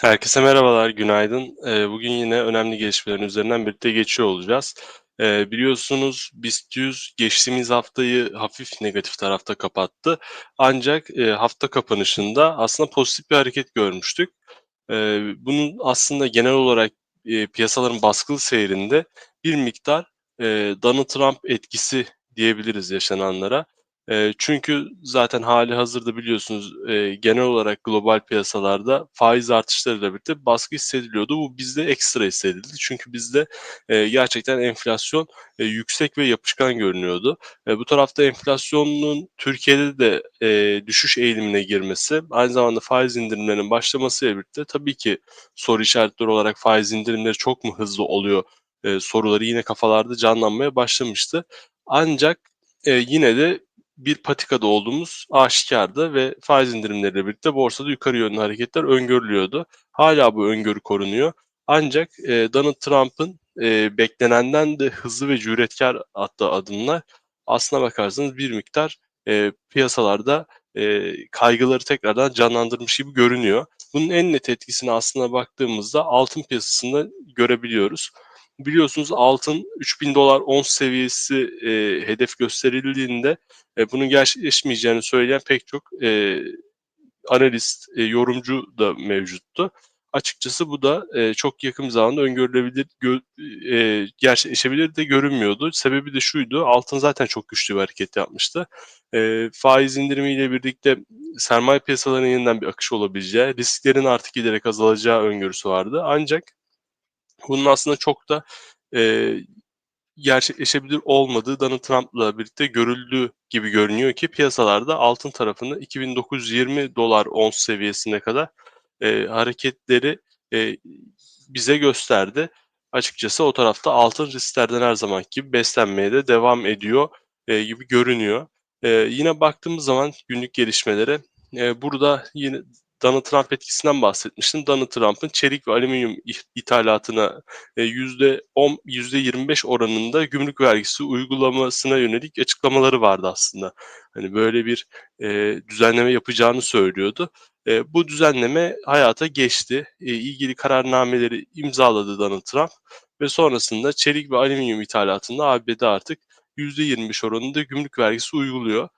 Herkese merhabalar, günaydın. Ee, Bugün yine önemli gelişmelerin üzerinden birlikte geçiyor olacağız. Ee, Biliyorsunuz BIST 100 geçtiğimiz haftayı hafif negatif tarafta kapattı. Ancak e, hafta kapanışında aslında pozitif bir hareket görmüştük. Ee, Bunun aslında genel olarak e, piyasaların baskılı seyrinde bir miktar e, Donald Trump etkisi diyebiliriz yaşananlara. Eee, çünkü zaten hali hazırda biliyorsunuz, eee, genel olarak global piyasalarda faiz artışlarıyla birlikte baskı hissediliyordu. Bu bizde ekstra hissedildi. Çünkü bizde, eee, gerçekten enflasyon, eee, yüksek ve yapışkan görünüyordu. Eee, bu tarafta enflasyonun Türkiye'de de, eee, düşüş eğilimine girmesi, aynı zamanda faiz indirimlerinin başlamasıyla birlikte tabii ki soru işaretleri olarak faiz indirimleri çok mu hızlı oluyor, eee, soruları yine kafalarda canlanmaya başlamıştı. Ancak, eee, yine de bir patikada olduğumuz aşikardı ve faiz indirimleriyle birlikte borsada yukarı yönlü hareketler öngörülüyordu. Hala bu öngörü korunuyor. Ancak e, Donald Trump'ın e, beklenenden de hızlı ve cüretkar attığı adımlar aslına bakarsanız bir miktar e, piyasalarda e, kaygıları tekrardan canlandırmış gibi görünüyor. Bunun en net etkisini aslına baktığımızda altın piyasasında görebiliyoruz. Biliyorsunuz altın 3000 dolar ons seviyesi e, hedef gösterildiğinde e, bunun gerçekleşmeyeceğini söyleyen pek çok e, analist, e, yorumcu da mevcuttu. Açıkçası bu da e, çok yakın bir zamanda öngörülebilir, gö, e, gerçekleşebilir de görünmüyordu. Sebebi de şuydu, altın zaten çok güçlü bir hareket yapmıştı. E, faiz indirimiyle birlikte sermaye piyasalarının yeniden bir akış olabileceği, risklerin artık giderek azalacağı öngörüsü vardı. Ancak bunun aslında çok da e, gerçekleşebilir olmadığı Donald Trump'la birlikte görüldüğü gibi görünüyor ki piyasalarda altın tarafında 2920 dolar ons seviyesine kadar e, hareketleri e, bize gösterdi. Açıkçası o tarafta altın risklerden her zaman gibi beslenmeye de devam ediyor e, gibi görünüyor. E, yine baktığımız zaman günlük gelişmelere e, burada yine Donald Trump etkisinden bahsetmiştim. Donald Trump'ın çelik ve alüminyum ithalatına %10, e, %25 oranında gümrük vergisi uygulamasına yönelik açıklamaları vardı aslında. Hani böyle bir e, düzenleme yapacağını söylüyordu. E, bu düzenleme hayata geçti. E, ilgili kararnameleri imzaladı Donald Trump ve sonrasında çelik ve alüminyum ithalatında ABD artık %25 oranında gümrük vergisi uyguluyor.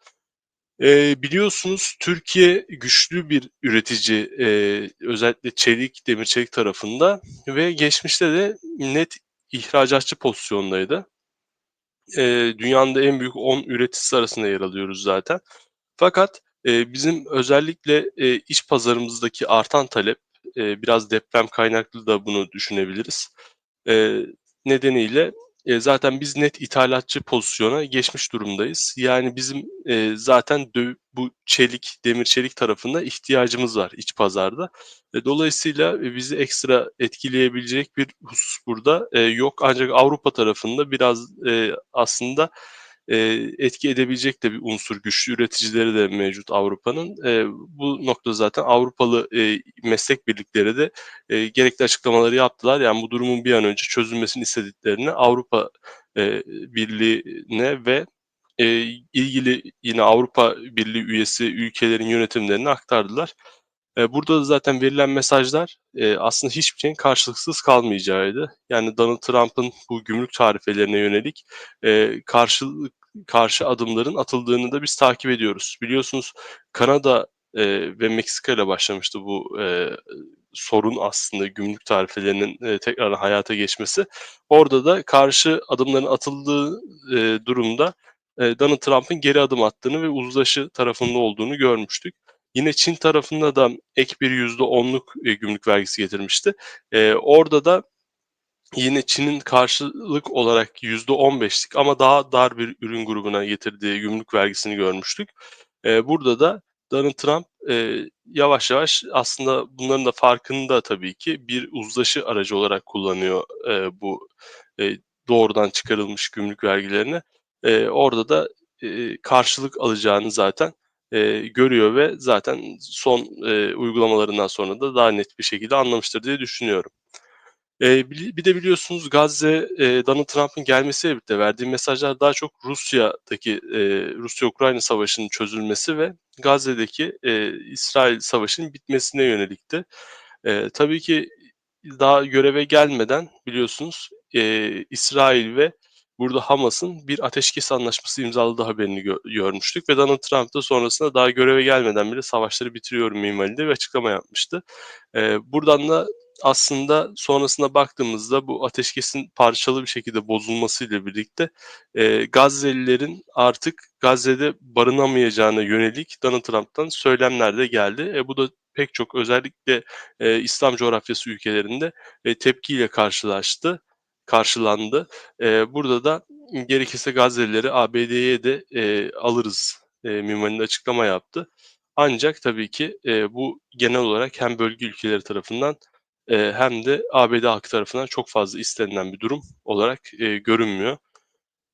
Eee, biliyorsunuz Türkiye güçlü bir üretici, eee, özellikle çelik, demir çelik tarafında ve geçmişte de net ihracatçı pozisyondaydı. Eee, dünyanın da en büyük 10 üreticisi arasında yer alıyoruz zaten. Fakat, eee, bizim özellikle, eee, iç pazarımızdaki artan talep, eee, biraz deprem kaynaklı da bunu düşünebiliriz. Eee, nedeniyle Eee, zaten biz net ithalatçı pozisyona geçmiş durumdayız. Yani bizim, eee, zaten bu çelik, demir çelik tarafında ihtiyacımız var iç pazarda. E, dolayısıyla, eee, bizi ekstra etkileyebilecek bir husus burada, eee, yok. Ancak Avrupa tarafında biraz, eee, aslında eee, etki edebilecek de bir unsur, güçlü üreticileri de mevcut Avrupa'nın. Eee, bu noktada zaten Avrupalı eee, meslek birlikleri de eee, gerekli açıklamaları yaptılar. Yani bu durumun bir an önce çözülmesini istediklerini Avrupa eee, Birliği'ne ve eee, ilgili yine Avrupa Birliği üyesi ülkelerin yönetimlerine aktardılar. Eee, burada da zaten verilen mesajlar eee, aslında hiçbir şeyin karşılıksız kalmayacağıydı. Yani Donald Trump'ın bu gümrük tarifelerine yönelik karşılık karşı adımların atıldığını da biz takip ediyoruz. Biliyorsunuz Kanada eee, ve Meksika ile başlamıştı bu sorun aslında gümrük tarifelerinin tekrar hayata geçmesi. Orada da karşı adımların atıldığı durumda Donald Trump'ın geri adım attığını ve uzlaşı tarafında olduğunu görmüştük. Yine Çin tarafında da ek bir %10'luk e, gümrük vergisi getirmişti. E, orada da yine Çin'in karşılık olarak %15'lik ama daha dar bir ürün grubuna getirdiği gümrük vergisini görmüştük. E, burada da Donald Trump eee, yavaş yavaş aslında bunların da farkında tabii ki bir uzlaşı aracı olarak kullanıyor, eee, bu, eee, doğrudan çıkarılmış gümrük vergilerini. Eee, orada da, eee, karşılık alacağını zaten, eee, görüyor ve zaten son, eee, uygulamalarından sonra da daha net bir şekilde anlamıştır diye düşünüyorum. Bili bir de biliyorsunuz Gazze, eee, Donald Trump'ın gelmesiyle birlikte verdiği mesajlar daha çok Rusya'daki, eee, Rusya-Ukrayna savaşının çözülmesi ve Gazze'deki, eee, İsrail savaşının bitmesine yönelikti. Eee, tabii ki daha göreve gelmeden biliyorsunuz, eee, İsrail ve burada Hamas'ın bir ateşkes anlaşması imzaladığı haberini gö görmüştük ve Donald Trump da sonrasında daha göreve gelmeden bile savaşları bitiriyorum minvalinde bir açıklama yapmıştı. Eee, buradan da aslında sonrasına baktığımızda bu ateşkesin parçalı bir şekilde bozulmasıyla birlikte, eee, Gazze'lilerin artık Gazze'de barınamayacağına yönelik Donald Trump'tan söylemler de geldi. E, bu da pek çok özellikle, eee, İslam coğrafyası ülkelerinde, eee, tepkiyle karşılaştı karşılandı. Eee, burada da gerekirse Gazze'lileri ABD'ye de, eee, alırız, eee, minvalinde açıklama yaptı. Ancak tabii ki, eee, bu genel olarak hem bölge ülkeleri tarafından, eee, hem de ABD halkı tarafından çok fazla istenilen bir durum olarak, eee, görünmüyor.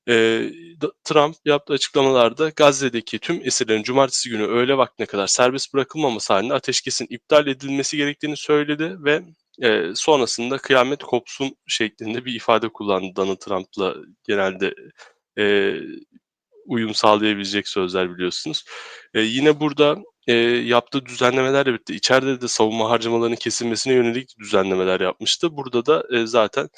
D Trump yaptığı açıklamalarda Gazze'deki tüm esirlerin cumartesi günü öğle vaktine kadar serbest bırakılmaması hâlinde ateşkesin iptal edilmesi gerektiğini söyledi ve, eee, sonrasında kıyamet kopsun şeklinde bir ifade kullandı Donald Trump'la genelde, eee, uyum sağlayabilecek sözler biliyorsunuz. Eee, yine burada, eee, yaptığı düzenlemelerle birlikte içeride de savunma harcamalarının kesilmesine yönelik düzenlemeler yapmıştı. Burada da, eee, zaten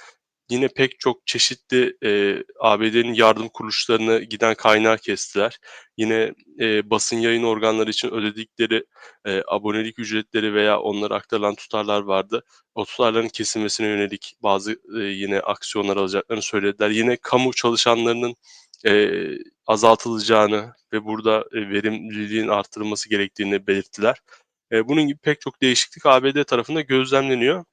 yine pek çok çeşitli, eee, ABD'nin yardım kuruluşlarına giden kaynağı kestiler. Yine, eee, basın yayın organları için ödedikleri, eee, abonelik ücretleri veya onlara aktarılan tutarlar vardı. O tutarların kesilmesine yönelik bazı, eee, yine aksiyonlar alacaklarını söylediler. Yine kamu çalışanlarının, eee, azaltılacağını ve burada, eee, verimliliğin artırılması gerektiğini belirttiler. Eee, bunun gibi pek çok değişiklik ABD tarafında gözlemleniyor.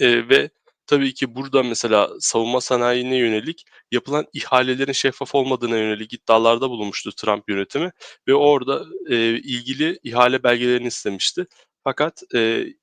Eee, ve tabii ki burada mesela savunma sanayine yönelik yapılan ihalelerin şeffaf olmadığına yönelik iddialarda bulunmuştu Trump yönetimi ve orada, eee, ilgili ihale belgelerini istemişti. Fakat, eee,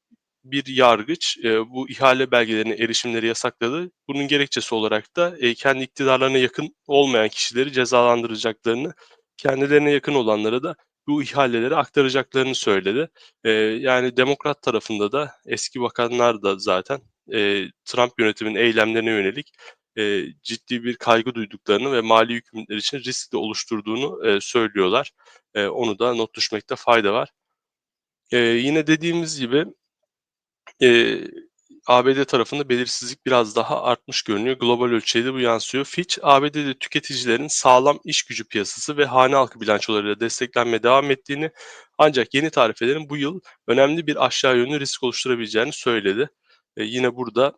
bir yargıç, eee, bu ihale belgelerine erişimleri yasakladı. Bunun gerekçesi olarak da, eee, kendi iktidarlarına yakın olmayan kişileri cezalandıracaklarını, kendilerine yakın olanlara da bu ihaleleri aktaracaklarını söyledi. Eee, yani Demokrat tarafında da eski bakanlar da zaten, eee, Trump yönetiminin eylemlerine yönelik, eee, ciddi bir kaygı duyduklarını ve mali yükümlülükler için risk de oluşturduğunu, eee, söylüyorlar. Eee, onu da not düşmekte fayda var. Eee, yine dediğimiz gibi, eee, ABD tarafında belirsizlik biraz daha artmış görünüyor. Global ölçeğe bu yansıyor. Fitch, ABD'de tüketicilerin sağlam iş gücü piyasası ve hane halkı bilançolarıyla desteklenmeye devam ettiğini ancak yeni tarifelerin bu yıl önemli bir aşağı yönlü risk oluşturabileceğini söyledi. Eee, yine burada,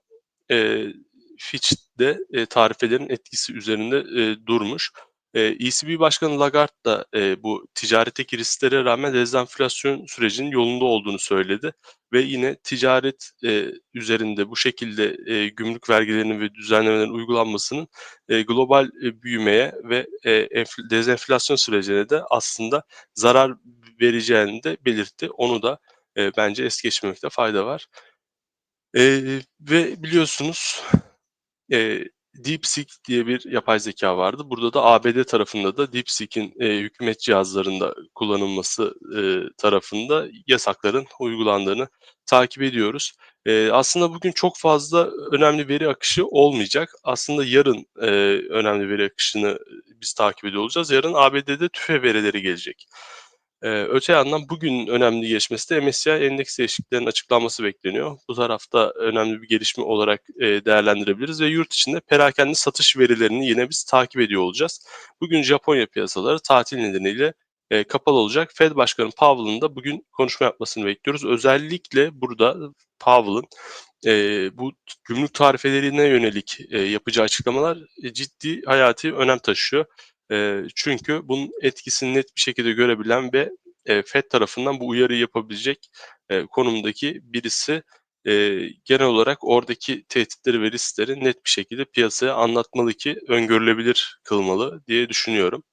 eee, Fitch de, eee, tarifelerin etkisi üzerinde, eee, durmuş. Eee, ECB Başkanı Lagarde da, eee, bu ticaretteki risklere rağmen dezenflasyon sürecinin yolunda olduğunu söyledi ve yine ticaret, eee, üzerinde bu şekilde, eee, gümrük vergilerinin ve düzenlemelerin uygulanmasının, eee, global, eee, büyümeye ve, enfl dezenflasyon sürecine de aslında zarar vereceğini de belirtti. Onu da, eee, bence es geçmemekte fayda var. Eee, ve biliyorsunuz, eee, DeepSeek diye bir yapay zekâ vardı. Burada da ABD tarafında da DeepSeek'in, eee, hükümet cihazlarında kullanılması, eee, tarafında yasakların uygulandığını takip ediyoruz. Eee, aslında bugün çok fazla önemli veri akışı olmayacak. Aslında yarın, eee, önemli veri akışını biz takip ediyor olacağız. Yarın ABD'de TÜFE verileri gelecek. Eee, öte yandan bugünün önemli gelişmesi de MSCI endeks değişikliklerinin açıklanması bekleniyor. Bu tarafta önemli bir gelişme olarak, eee, değerlendirebiliriz ve yurt içinde perakende satış verilerini yine biz takip ediyor olacağız. Bugün Japonya piyasaları tatil nedeniyle, eee, kapalı olacak. Fed Başkanı Powell'ın da bugün konuşma yapmasını bekliyoruz. Özellikle burada Powell'ın, eee, bu gümrük tarifelerine yönelik, eee, yapacağı açıklamalar, eee, ciddi hayati önem taşıyor. Eee, çünkü bunun etkisini net bir şekilde görebilen ve, eee, Fed tarafından bu uyarıyı yapabilecek, eee, konumdaki birisi. Eee, genel olarak oradaki tehditleri ve riskleri net bir şekilde piyasaya anlatmalı ki öngörülebilir kılmalı diye düşünüyorum.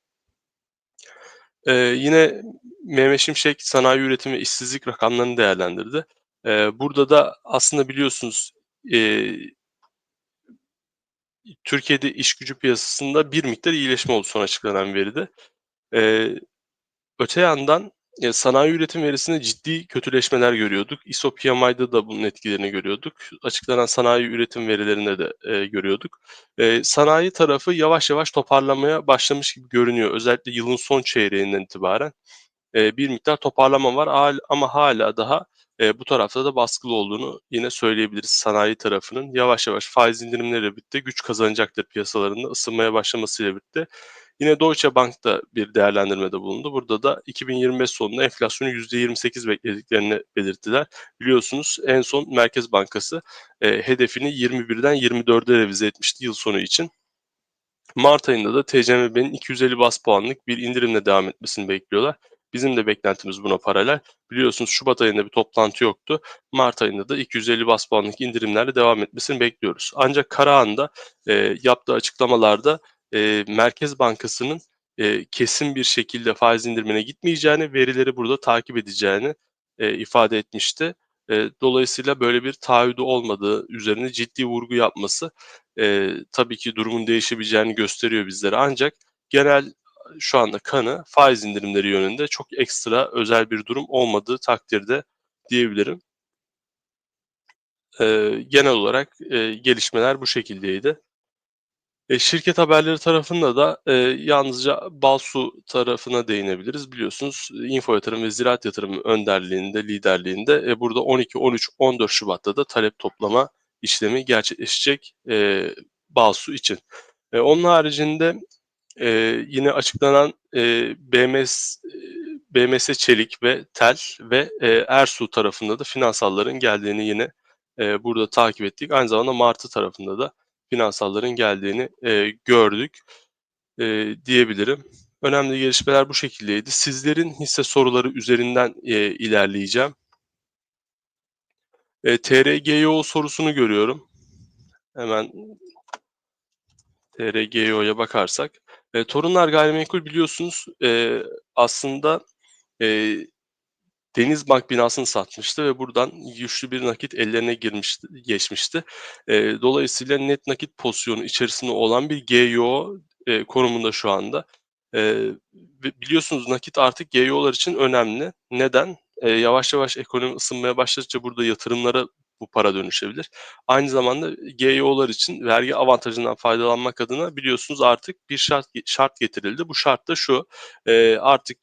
Eee, yine Mehmet Şimşek sanayi üretimi işsizlik rakamlarını değerlendirdi. Eee, burada da aslında biliyorsunuz eee Türkiye'de iş gücü piyasasında bir miktar iyileşme oldu son açıklanan veride. Eee, öte yandan e, sanayi üretim verisinde ciddi kötüleşmeler görüyorduk. ISO PMI'da da bunun etkilerini görüyorduk. Açıklanan sanayi üretim verilerinde de e, görüyorduk. E, sanayi tarafı yavaş yavaş toparlamaya başlamış gibi görünüyor. Özellikle yılın son çeyreğinden itibaren e, bir miktar toparlama var ama hala daha e, bu tarafta da baskılı olduğunu yine söyleyebiliriz. Sanayi tarafının yavaş yavaş faiz indirimleriyle birlikte güç kazanacaktır piyasalarında ısınmaya başlamasıyla birlikte. Yine Deutsche Bank da bir değerlendirmede bulundu. Burada da 2025 sonunda enflasyonu %28 beklediklerini belirttiler. Biliyorsunuz en son Merkez Bankası e, hedefini 21'den 24'e revize etmişti yıl sonu için. Mart ayında da TCMB'nin 250 bas puanlık bir indirimle devam etmesini bekliyorlar. Bizim de beklentimiz buna paralel. Biliyorsunuz Şubat ayında bir toplantı yoktu. Mart ayında da 250 bas puanlık indirimlerle devam etmesini bekliyoruz. Ancak Karahan'da e, yaptığı açıklamalarda e, Merkez Bankası'nın e, kesin bir şekilde faiz indirimine gitmeyeceğini, verileri burada takip edeceğini e, ifade etmişti. E, dolayısıyla böyle bir taahhüdü olmadığı üzerine ciddi vurgu yapması e, tabii ki durumun değişebileceğini gösteriyor bizlere. Ancak genel şu anda kanı faiz indirimleri yönünde çok ekstra özel bir durum olmadığı takdirde diyebilirim. E, genel olarak e, gelişmeler bu şekildeydi. E, şirket haberleri tarafında da e, yalnızca Balsu tarafına değinebiliriz. Biliyorsunuz Info Yatırım ve Ziraat Yatırım önderliğinde, liderliğinde e, burada 12, 13, 14 Şubat'ta da talep toplama işlemi gerçekleşecek e, Balsu için. E, onun haricinde e, yine açıklanan e, BMS BMS Çelik ve Tel ve e, Ersu tarafında da finansalların geldiğini yine e, burada takip ettik. Aynı zamanda Martı tarafında da finansalların geldiğini e, gördük e, diyebilirim. Önemli gelişmeler bu şekildeydi. Sizlerin hisse soruları üzerinden e, ilerleyeceğim. E, TRGO sorusunu görüyorum. Hemen TRGO'ya bakarsak. E, Torunlar Gayrimenkul biliyorsunuz e, aslında e, Denizbank binasını satmıştı ve buradan güçlü bir nakit ellerine girmişti, geçmişti. E, dolayısıyla net nakit pozisyonu içerisinde olan bir GYO e, konumunda şu anda. E, biliyorsunuz nakit artık GYO'lar için önemli. Neden? E, yavaş yavaş ekonomi ısınmaya başladıkça burada yatırımlara bu para dönüşebilir. Aynı zamanda GYO'lar için vergi avantajından faydalanmak adına biliyorsunuz artık bir şart şart getirildi. Bu şart da şu, e, artık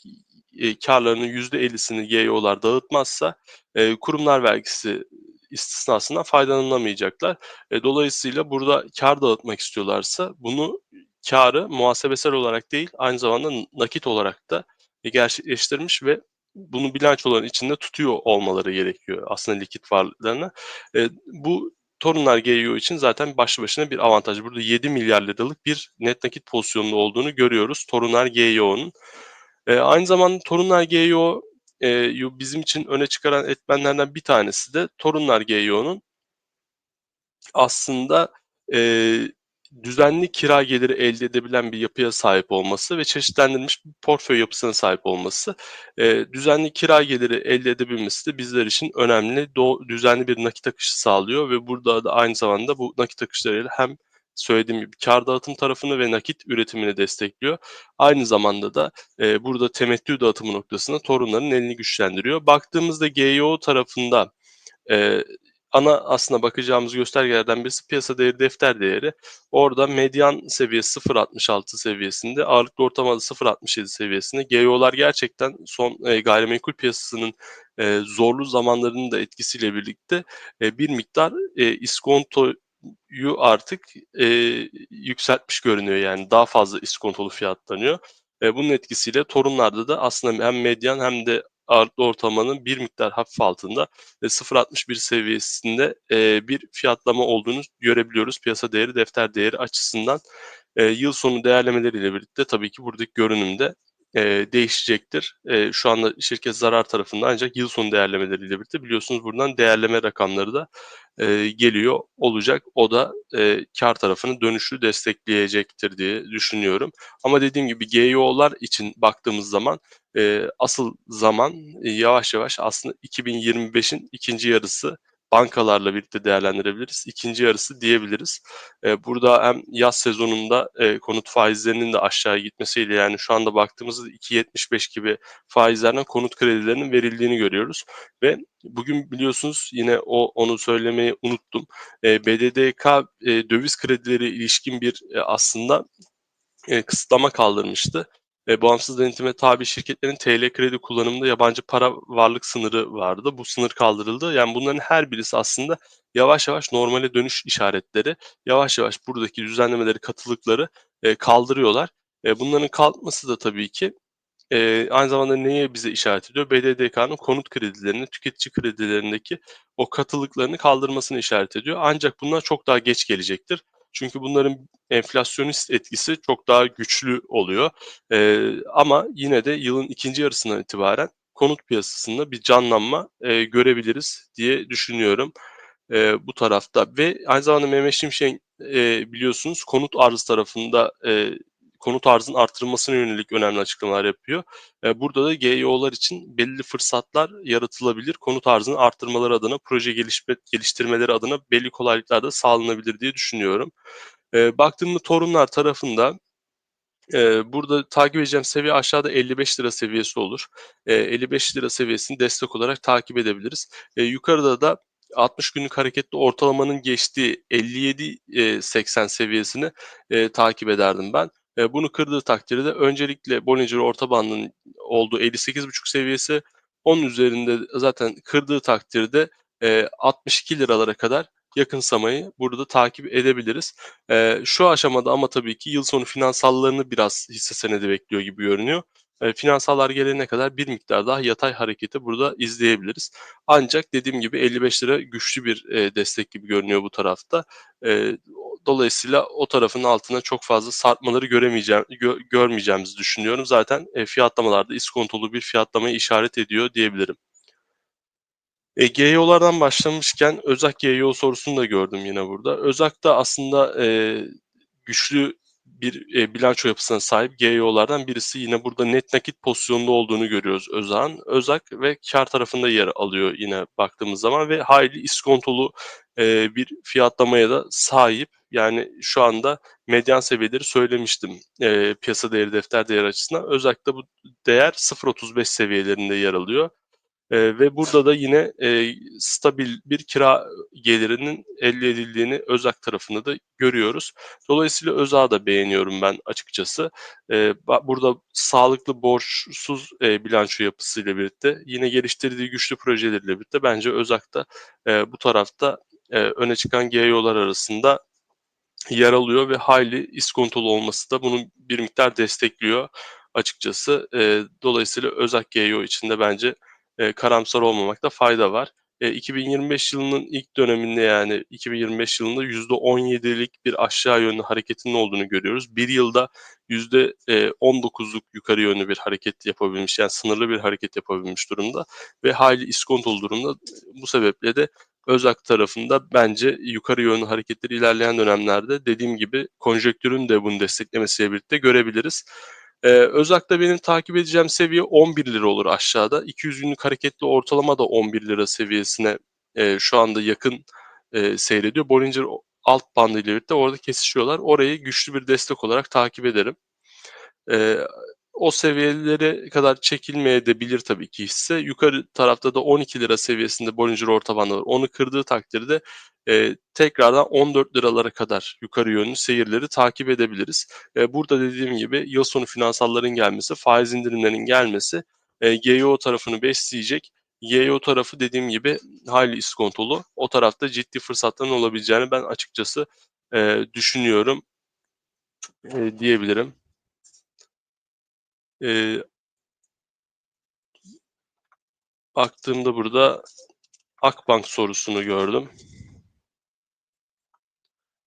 e, karlarının %50'sini GYO'lar dağıtmazsa e, kurumlar vergisi istisnasından faydalanılamayacaklar. E, dolayısıyla burada kar dağıtmak istiyorlarsa bunu karı muhasebesel olarak değil aynı zamanda nakit olarak da gerçekleştirmiş ve bunu bilançoların içinde tutuyor olmaları gerekiyor aslında likit varlıklarını. E, bu Torunlar GYO için zaten başlı başına bir avantaj. Burada 7 milyar liralık bir net nakit pozisyonunda olduğunu görüyoruz Torunlar GYO'nun. E, aynı zamanda Torunlar GYO e, bizim için öne çıkaran etmenlerden bir tanesi de Torunlar GYO'nun aslında e, düzenli kira geliri elde edebilen bir yapıya sahip olması ve çeşitlendirilmiş bir portföy yapısına sahip olması. E, düzenli kira geliri elde edebilmesi de bizler için önemli. Do- düzenli bir nakit akışı sağlıyor ve burada da aynı zamanda bu nakit akışlarıyla hem söylediğim gibi kar dağıtım tarafını ve nakit üretimini destekliyor. Aynı zamanda da e, burada temettü dağıtımı noktasında torunların elini güçlendiriyor. Baktığımızda GYO tarafında e, ana aslında bakacağımız göstergelerden birisi piyasa değeri defter değeri. Orada medyan seviyesi 0.66 seviyesinde, ağırlıklı ortalama 0.67 seviyesinde. GYO'lar gerçekten son e, gayrimenkul piyasasının e, zorlu zamanlarının da etkisiyle birlikte e, bir miktar e, iskonto yu artık e, yükseltmiş görünüyor yani daha fazla iskontolu fiyatlanıyor. E, bunun etkisiyle torunlarda da aslında hem medyan hem de ağırlıklı ortalamanın bir miktar hafif altında ve 0.61 seviyesinde e, bir fiyatlama olduğunu görebiliyoruz. Piyasa değeri defter değeri açısından e, yıl sonu değerlemeleriyle birlikte tabii ki buradaki görünümde eee, değişecektir. Eee, şu anda şirket zarar tarafında ancak yıl sonu değerlemeleriyle birlikte biliyorsunuz buradan değerleme rakamları da eee, geliyor olacak. O da eee kâr tarafını dönüşü destekleyecektir diye düşünüyorum. Ama dediğim gibi GEO'lar için baktığımız zaman eee, asıl zaman e, yavaş yavaş aslında 2025'in ikinci yarısı bankalarla birlikte değerlendirebiliriz. İkinci yarısı diyebiliriz. Eee, burada hem yaz sezonunda eee, konut faizlerinin de aşağı gitmesiyle yani şu anda baktığımızda 2.75 gibi faizlerden konut kredilerinin verildiğini görüyoruz ve bugün biliyorsunuz yine o onu söylemeyi unuttum. Eee, BDDK eee, döviz kredileri ilişkin bir eee, aslında eee, kısıtlama kaldırmıştı. Eee, bağımsız denetime tabi şirketlerin TL kredi kullanımında yabancı para varlık sınırı vardı. Bu sınır kaldırıldı. Yani bunların her birisi aslında yavaş yavaş normale dönüş işaretleri. Yavaş yavaş buradaki düzenlemeleri, katılıkları eee, kaldırıyorlar. Eee, bunların kalkması da tabii ki eee, aynı zamanda neye bize işaret ediyor? BDDK'nın konut kredilerini, tüketici kredilerindeki o katılıklarını kaldırmasını işaret ediyor. Ancak bunlar çok daha geç gelecektir. Çünkü bunların enflasyonist etkisi çok daha güçlü oluyor. Eee, ama yine de yılın ikinci yarısından itibaren konut piyasasında bir canlanma eee, görebiliriz diye düşünüyorum eee, bu tarafta ve aynı zamanda Mehmet Şimşek eee, biliyorsunuz konut arzı tarafında eee, konut arzının artırılmasına yönelik önemli açıklamalar yapıyor. Eee, burada da GEO'lar için belli fırsatlar yaratılabilir. Konut arzını arttırmaları adına, proje gelişme, geliştirmeleri adına belli kolaylıklar da sağlanabilir diye düşünüyorum. Eee, baktığımda Torunlar tarafında burada takip edeceğim seviye aşağıda 55 lira seviyesi olur. Eee, 55 lira seviyesini destek olarak takip edebiliriz. Yukarıda da 60 günlük hareketli ortalamanın geçtiği 57.80 seviyesini eee, takip ederdim ben. Eee, bunu kırdığı takdirde öncelikle Bollinger orta bandının olduğu 58.5 seviyesi, onun üzerinde zaten kırdığı takdirde eee, 62 liralara kadar yakınsamayı burada takip edebiliriz. Eee, şu aşamada ama tabii ki yıl sonu finansallarını biraz hisse senedi bekliyor gibi görünüyor. Eee, finansallar gelene kadar bir miktar daha yatay hareketi burada izleyebiliriz. Ancak dediğim gibi 55 lira güçlü bir eee, destek gibi görünüyor bu tarafta. Eee, dolayısıyla o tarafın altına çok fazla sarkmaları göremeyeceğim, gö görmeyeceğimizi düşünüyorum. Zaten eee, fiyatlamalarda iskontolu bir fiyatlamaya işaret ediyor diyebilirim. E, GEO'lardan başlamışken Özak GEO sorusunu da gördüm yine burada. Özak da aslında eee, güçlü bir eee, bilanço yapısına sahip GEO'lardan birisi. Yine burada net nakit pozisyonunda olduğunu görüyoruz Özak'ın. Özak ve kar tarafında yer alıyor yine baktığımız zaman ve hayli iskontolu eee, bir fiyatlamaya da sahip. Yani şu anda medyan seviyeleri söylemiştim eee, piyasa değeri defter değeri açısından. Özak'ta bu değer 0.35 seviyelerinde yer alıyor. Eee, ve burada da yine eee, stabil bir kira gelirinin elde edildiğini Özak tarafında da görüyoruz. Dolayısıyla Özak'ı da beğeniyorum ben açıkçası. Ba burada sağlıklı borçsuz eee, bilanço yapısıyla birlikte yine geliştirdiği güçlü projeleriyle birlikte bence Özak da eee, bu tarafta eee, öne çıkan GEO'lar arasında yer alıyor ve hayli iskontolu olması da bunu bir miktar destekliyor açıkçası. Eee, dolayısıyla Özak GEO için de bence eee, karamsar olmamakta fayda var. Eee, 2025 yılının ilk döneminde yani 2025 yılında %17'lik bir aşağı yönlü hareketinin olduğunu görüyoruz. Bir yılda yüzde eee, %19'luk yukarı yönlü bir hareket yapabilmiş yani sınırlı bir hareket yapabilmiş durumda ve hayli iskontolu durumda. Bu sebeple de Özak tarafında bence yukarı yönlü hareketleri ilerleyen dönemlerde dediğim gibi konjektürün de bunu desteklemesiyle birlikte görebiliriz. Eee, Özak'ta benim takip edeceğim seviye 11 lira olur aşağıda. 200 günlük hareketli ortalama da 11 lira seviyesine eee, şu anda yakın eee, seyrediyor. Bollinger alt bandı ile birlikte orada kesişiyorlar. Orayı güçlü bir destek olarak takip ederim. Eee, o seviyelere kadar çekilmeyebilir tabii ki hisse. Yukarı tarafta da 12 lira seviyesinde Bollinger orta bandı var. Onu kırdığı takdirde eee, tekrardan 14 liralara kadar yukarı yönlü seyirleri takip edebiliriz. Eee, burada dediğim gibi yıl sonu finansalların gelmesi, faiz indirimlerinin gelmesi eee, GEO tarafını besleyecek. GEO tarafı dediğim gibi hayli iskontolu. O tarafta ciddi fırsatların olabileceğini ben açıkçası eee, düşünüyorum eee, diyebilirim. Eee baktığımda burada Akbank sorusunu gördüm.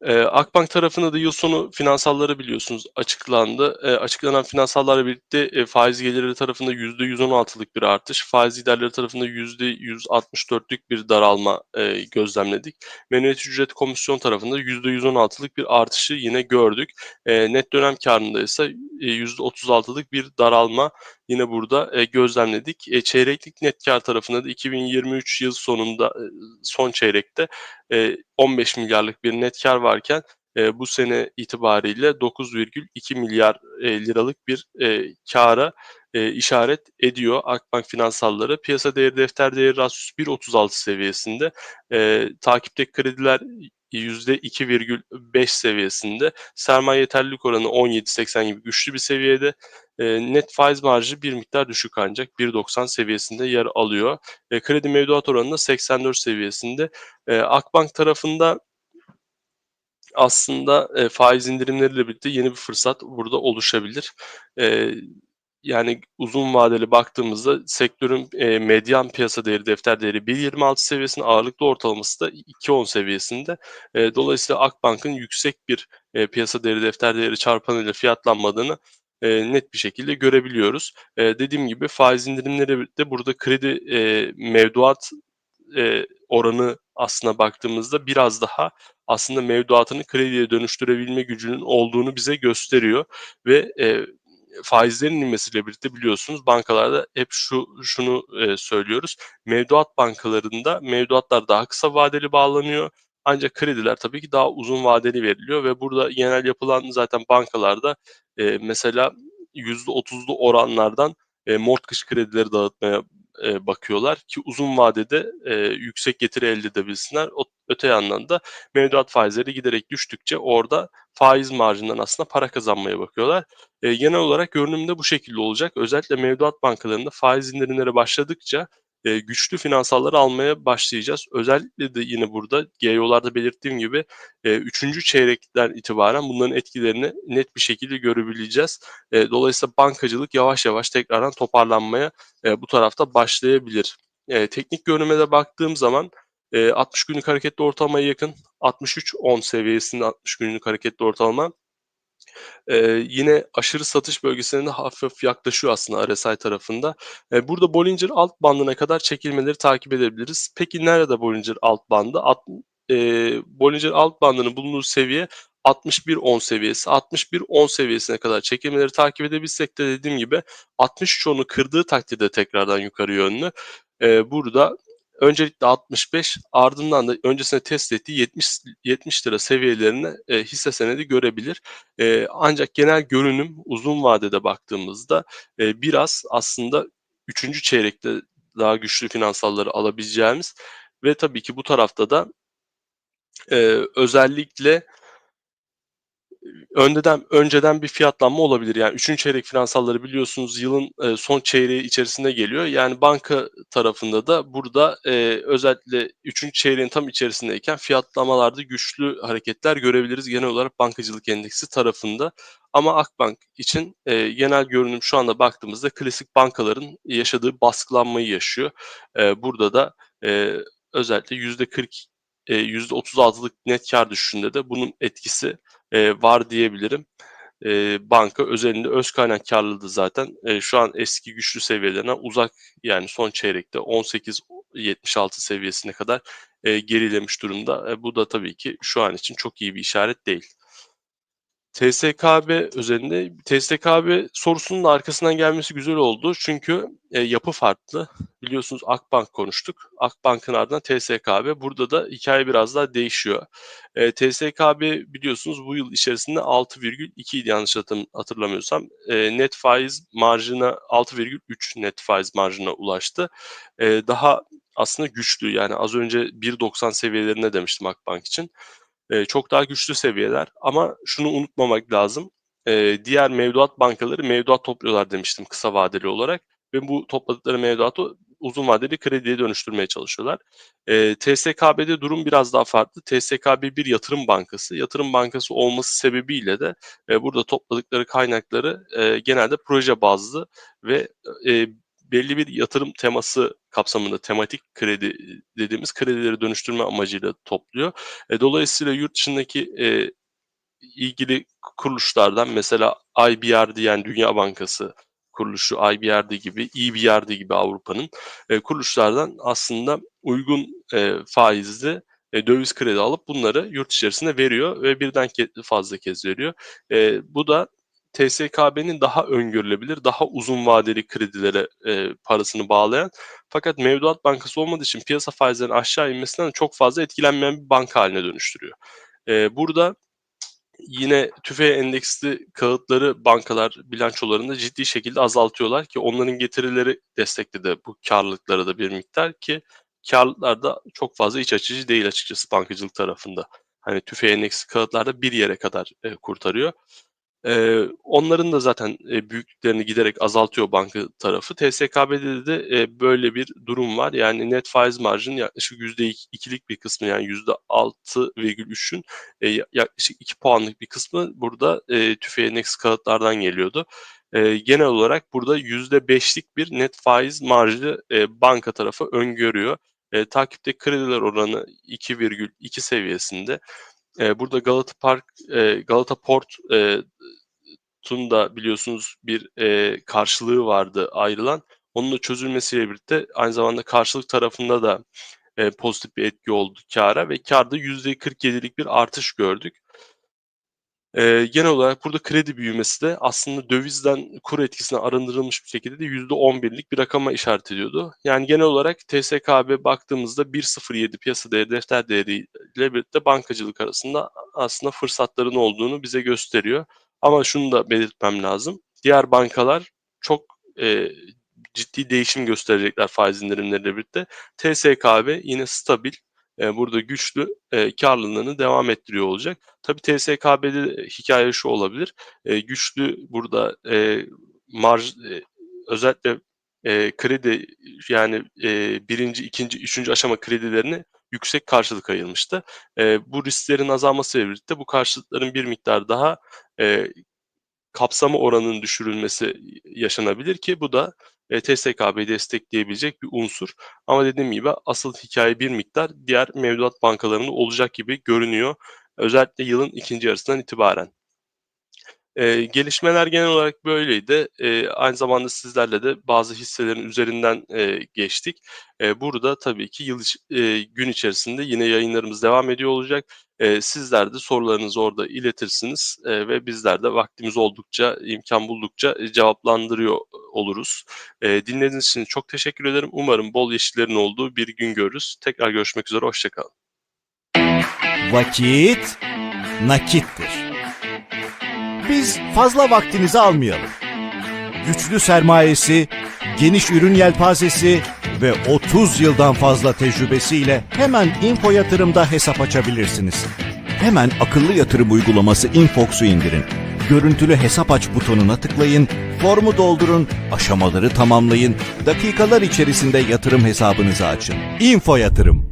Eee, Akbank tarafında da yıl sonu finansalları biliyorsunuz açıklandı. Eee, açıklanan finansallarla birlikte, eee, faiz gelirleri tarafında %116'lık bir artış, faiz giderleri tarafında %164'lük bir daralma, eee, gözlemledik. Memnuniyet ücret komisyon tarafında %116'lık bir artışı yine gördük. Eee, net dönem kârında ise, eee, %36'lık bir daralma yine burada, eee, gözlemledik. Eee, çeyreklik net kâr tarafında da 2023 yıl sonunda, eee, son çeyrekte, eee, 15 milyarlık bir net kâr varken, eee, bu sene itibariyle 9,2 milyar eee, liralık bir, eee, kâra, eee, işaret ediyor Akbank finansalları. Piyasa değeri defter değeri rasyosu 1.36 seviyesinde. Eee, takipteki krediler %2,5 seviyesinde. Sermaye yeterlilik oranı 17.80 gibi güçlü bir seviyede. Eee, net faiz marjı bir miktar düşük ancak 1.90 seviyesinde yer alıyor. Eee, kredi mevduat oranı da 84 seviyesinde. Eee, Akbank tarafında aslında, eee, faiz indirimleriyle birlikte yeni bir fırsat burada oluşabilir. Eee, yani uzun vadeli baktığımızda sektörün, eee, medyan piyasa değeri, defter değeri 1.26 seviyesinde, ağırlıklı ortalaması da 2.10 seviyesinde. Eee, dolayısıyla Akbank'ın yüksek bir, eee, piyasa değeri, defter değeri çarpanıyla fiyatlanmadığını, eee, net bir şekilde görebiliyoruz. Eee, dediğim gibi faiz indirimleriyle birlikte burada kredi, eee, mevduat, eee, oranı aslına baktığımızda biraz daha aslında mevduatını krediye dönüştürebilme gücünün olduğunu bize gösteriyor ve, eee, faizlerin inmesiyle birlikte biliyorsunuz bankalarda hep şu şunu, eee, söylüyoruz. Mevduat bankalarında mevduatlar daha kısa vadeli bağlanıyor ancak krediler tabii ki daha uzun vadeli veriliyor ve burada genel yapılan zaten bankalarda, eee, mesela %30'lu oranlardan, eee, mortgage kredileri dağıtmaya, eee, bakıyorlar ki uzun vadede, eee, yüksek getiri elde edebilsinler. Ot öte yandan da mevduat faizleri giderek düştükçe orada faiz marjından aslında para kazanmaya bakıyorlar. Eee, genel olarak görünüm de bu şekilde olacak. Özellikle mevduat bankalarında faiz indirimleri başladıkça, eee, güçlü finansalları almaya başlayacağız. Özellikle de yine burada GEO'larda belirttiğim gibi, eee, 3. çeyrekten itibaren bunların etkilerini net bir şekilde görebileceğiz. Eee, dolayısıyla bankacılık yavaş yavaş tekrardan toparlanmaya, eee, bu tarafta başlayabilir. Eee, teknik görünüme de baktığım zaman, eee, 60 günlük hareketli ortalamaya yakın 63.10 seviyesinde 60 günlük hareketli ortalama. Eee, yine aşırı satış bölgesine de hafif yaklaşıyor aslında RSI tarafında. Eee, burada Bollinger alt bandına kadar çekilmeleri takip edebiliriz. Peki nerede Bollinger alt bandı? At eee, Bollinger alt bandının bulunduğu seviye 61.10 seviyesi. 61.10 seviyesine kadar çekilmeleri takip edebilsek de dediğim gibi 63.10'u kırdığı takdirde tekrardan yukarı yönlü. Eee, burada öncelikle 65 ardından da öncesinde test ettiği 70 70 lira seviyelerini, eee, hisse senedi görebilir. Eee, ancak genel görünüm uzun vadede baktığımızda, eee, biraz aslında 3. çeyrekte daha güçlü finansalları alabileceğimiz ve tabii ki bu tarafta da eee, özellikle önceden önceden bir fiyatlanma olabilir. Yani 3. çeyrek finansalları biliyorsunuz yılın, eee, son çeyreği içerisinde geliyor. Yani banka tarafında da burada, eee, özellikle 3. çeyreğin tam içerisindeyken fiyatlamalarda güçlü hareketler görebiliriz genel olarak bankacılık endeksi tarafında. Ama Akbank için, eee, genel görünüm şu anda baktığımızda klasik bankaların yaşadığı baskılanmayı yaşıyor. Eee, burada da, eee, özellikle %40, eee, %36'lık net kâr düşüşünde de bunun etkisi, eee, var diyebilirim. Eee, banka özelinde öz kaynak kârlılığı zaten, eee, şu an eski güçlü seviyelerine uzak. Yani son çeyrekte 18.76 seviyesine kadar, eee, gerilemiş durumda. Eee, bu da tabii ki şu an için çok iyi bir işaret değil. TSKB özelinde TSKB sorusunun da arkasından gelmesi güzel oldu. Çünkü, eee, yapı farklı. Biliyorsunuz Akbank konuştuk. Akbank'ın ardından TSKB. Burada da hikâye biraz daha değişiyor. Eee, TSKB biliyorsunuz bu yıl içerisinde 6,2 idi yanlış hatırlamıyorsam. Eee, net faiz marjına 6,3 net faiz marjına ulaştı. Eee, daha aslında güçlü yani az önce 1.90 seviyelerinde demiştim Akbank için. Eee, çok daha güçlü seviyeler ama şunu unutmamak lazım. Eee, diğer mevduat bankaları mevduat topluyorlar demiştim kısa vadeli olarak ve bu topladıkları mevduatı uzun vadeli krediye dönüştürmeye çalışıyorlar. Eee, TSKB'de durum biraz daha farklı. TSKB bir yatırım bankası. Yatırım bankası olması sebebiyle de, eee, burada topladıkları kaynakları, eee, genelde proje bazlı ve, eee, belli bir yatırım teması kapsamında tematik kredi dediğimiz kredileri dönüştürme amacıyla topluyor. E, dolayısıyla yurt dışındaki e, ilgili kuruluşlardan mesela IBRD yani Dünya Bankası kuruluşu IBRD gibi, EBRD gibi Avrupa'nın e, kuruluşlardan aslında uygun e, faizli e, döviz kredi alıp bunları yurt içerisinde veriyor ve birden fazla kez veriyor. E, bu da TSKB'nin daha öngörülebilir, daha uzun vadeli kredilere e, parasını bağlayan fakat mevduat bankası olmadığı için piyasa faizlerinin aşağı inmesinden çok fazla etkilenmeyen bir banka haline dönüştürüyor. E, burada yine tüfe endeksli kağıtları bankalar bilançolarında ciddi şekilde azaltıyorlar ki onların getirileri destekledi bu karlılıklara da bir miktar ki karlılıklar da çok fazla iç açıcı değil açıkçası bankacılık tarafında. Hani tüfe endeksli kağıtlarda bir yere kadar e, kurtarıyor. Ee, onların da zaten e, büyüklüklerini giderek azaltıyor banka tarafı. TSKB'de de e, böyle bir durum var. Yani net faiz marjının yaklaşık %2'lik bir kısmı yani %6,3'ün e, yaklaşık 2 puanlık bir kısmı burada e, tüfe endeks kağıtlardan geliyordu. E, genel olarak burada %5'lik bir net faiz marjı e, banka tarafı öngörüyor. E, takipte krediler oranı 2,2 seviyesinde. E, burada Galata Park, e, Galata Port e, Tun da biliyorsunuz bir e, karşılığı vardı ayrılan. Onun da çözülmesiyle birlikte aynı zamanda karşılık tarafında da e, pozitif bir etki oldu kâra ve kârda %47'lik bir artış gördük. E, genel olarak burada kredi büyümesi de aslında dövizden kur etkisine arındırılmış bir şekilde de %11'lik bir rakama işaret ediyordu. Yani genel olarak TSKB baktığımızda 1.07 piyasa değeri defter değeriyle birlikte bankacılık arasında aslında fırsatların olduğunu bize gösteriyor. Ama şunu da belirtmem lazım. Diğer bankalar çok e, ciddi değişim gösterecekler faiz indirimleriyle birlikte. TSKB yine stabil, e, burada güçlü e, karlılığını devam ettiriyor olacak. Tabii TSKB'de hikaye şu olabilir. E, güçlü burada e, marj e, özellikle e, kredi yani e, birinci, ikinci, üçüncü aşama kredilerini yüksek karşılık ayırmıştı. E, bu risklerin azalmasıyla birlikte bu karşılıkların bir miktar daha e, kapsama oranının düşürülmesi yaşanabilir ki bu da e, TSKB'yi destekleyebilecek bir unsur. Ama dediğim gibi asıl hikaye bir miktar diğer mevduat bankalarında olacak gibi görünüyor. Özellikle yılın ikinci yarısından itibaren. E, gelişmeler genel olarak böyleydi. E, aynı zamanda sizlerle de bazı hisselerin üzerinden e, geçtik. E, burada tabii ki yıl e, gün içerisinde yine yayınlarımız devam ediyor olacak. E, sizler de sorularınızı orada iletirsiniz e, ve bizler de vaktimiz oldukça, imkan buldukça e, cevaplandırıyor oluruz. E, dinlediğiniz için çok teşekkür ederim. Umarım bol yeşillerin olduğu bir gün görürüz. Tekrar görüşmek üzere, hoşçakalın. Vakit nakittir. Biz fazla vaktinizi almayalım. Güçlü sermayesi, geniş ürün yelpazesi ve 30 yıldan fazla tecrübesiyle hemen Info Yatırım'da hesap açabilirsiniz. Hemen akıllı yatırım uygulaması Infox'u indirin. Görüntülü hesap aç butonuna tıklayın, formu doldurun, aşamaları tamamlayın, dakikalar içerisinde yatırım hesabınızı açın. Info Yatırım